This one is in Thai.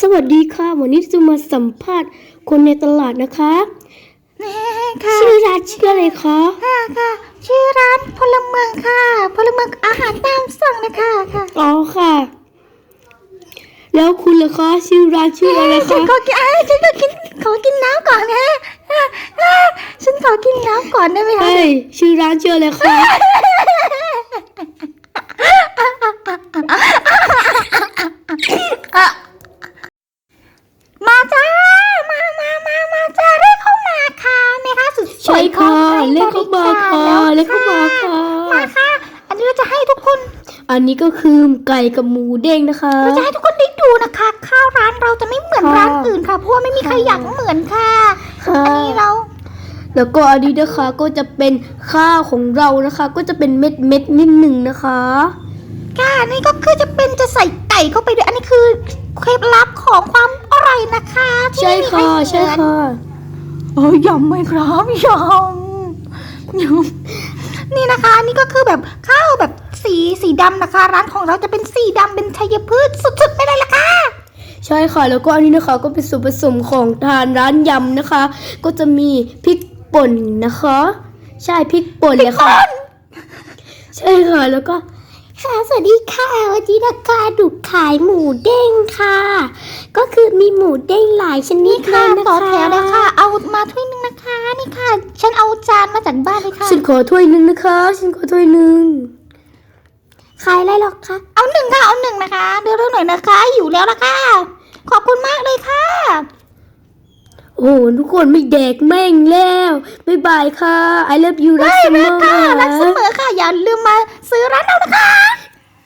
สวัสดีค่ะ วันนี้จะมาสัมภาษณ์คนในตลาดนะคะแน่ค่ะชื่อร้านชื่ออะไรคะค่ะค่ะชื่อร้านพลเมืองค่ะพลเมืองอาหารตามสั่งนะคะค่ะอ๋อค่ะ แล้วคุณล่ะคะชื่อร้านชื่ออะไรฉันคะขอกินอะฉันขอกินขอกินน้ำก่อนนะอะอะฉันขอกินน้ำก่อนได้ไหมคะเฮ้ยชื่อร้านชื่ออะไรคะ มาจ้า มามามามาจ้าเรียกเข้ามาค่ะแม่ค้า สุดสใช่วยค่ะของเรียกเข้ามาค่ะแล้วเรียกเข้ามาค่ะมาค่ะ อันนี้เราจะให้ทุกคน อันนี้ก็คือไก่กับหมูเด้งนะคะเราจะให้ทุกคนได้ดูนะคะ ข้าวร้านเราจะไม่เหมือนค่ะร้านอื่นค่ะเพราะว่าไม่มีใครอยากเหมือนค่ะค่ะอันนี้เราแล้วก็อันนี้นะคะก็จะเป็นข้าวของเรานะคะ ก็จะเป็นเม็ดเม็ดๆนิดหนึ่งนะคะค่ะนี่ก็คือจะเป็นจะใส่ไก่เข้าไปด้วยอันนี้คือเคล็ดลับของความอร่อยนะคะที่ใช่ไม่มีใครค่ะเหมือนใช่ค่ะ เอ้ยยำไหมครับยำยำนี่นะคะอันนี่ก็คือแบบข้าวแบบสีสีดำนะคะ ร้านของเราจะเป็นสีดำเป็นชัยพืชสุดๆไปเลยล่ะค่ะ ใช่ค่ะ แล้วก็อันนี้นะคะก็เป็นส่วนผสมของทานร้านยำนะคะ ก็จะมีพริกป่นนะคะ ใช่พริกป่นเลยค่ะ ใช่ค่ะแล้วก็ค่ะสวัสดีค่ะวันนี้นะคะดุขายหมูเด้งค่ะก็คือมีหมูเด้งหลายชนิดค่ะต่อแถวเลยค่ะ เอามาถ้วยหนึงนะคะ นี่ค่ะ ฉันเอาจานมาจากบ้านเลยค่ะ ฉันขอถ้วยหนึ่งนะคะ ฉันขอถ้วยหนึ่งขายอะไรหรอคะ เอาหนึ่งค่ะ เอาหนึ่งนะคะเร็วๆหน่อยนะคะ อยู่แล้วละค่ะ ขอบคุณมากเลยค่ะ โอ้โหทุกคนไม่แดกแม่งแล้วบ๊ายบายค่ะ I love you รักเสมอ ค่ะ รักเสมอค่ะ อย่าลืมมาซื้อร้านเรานะคะ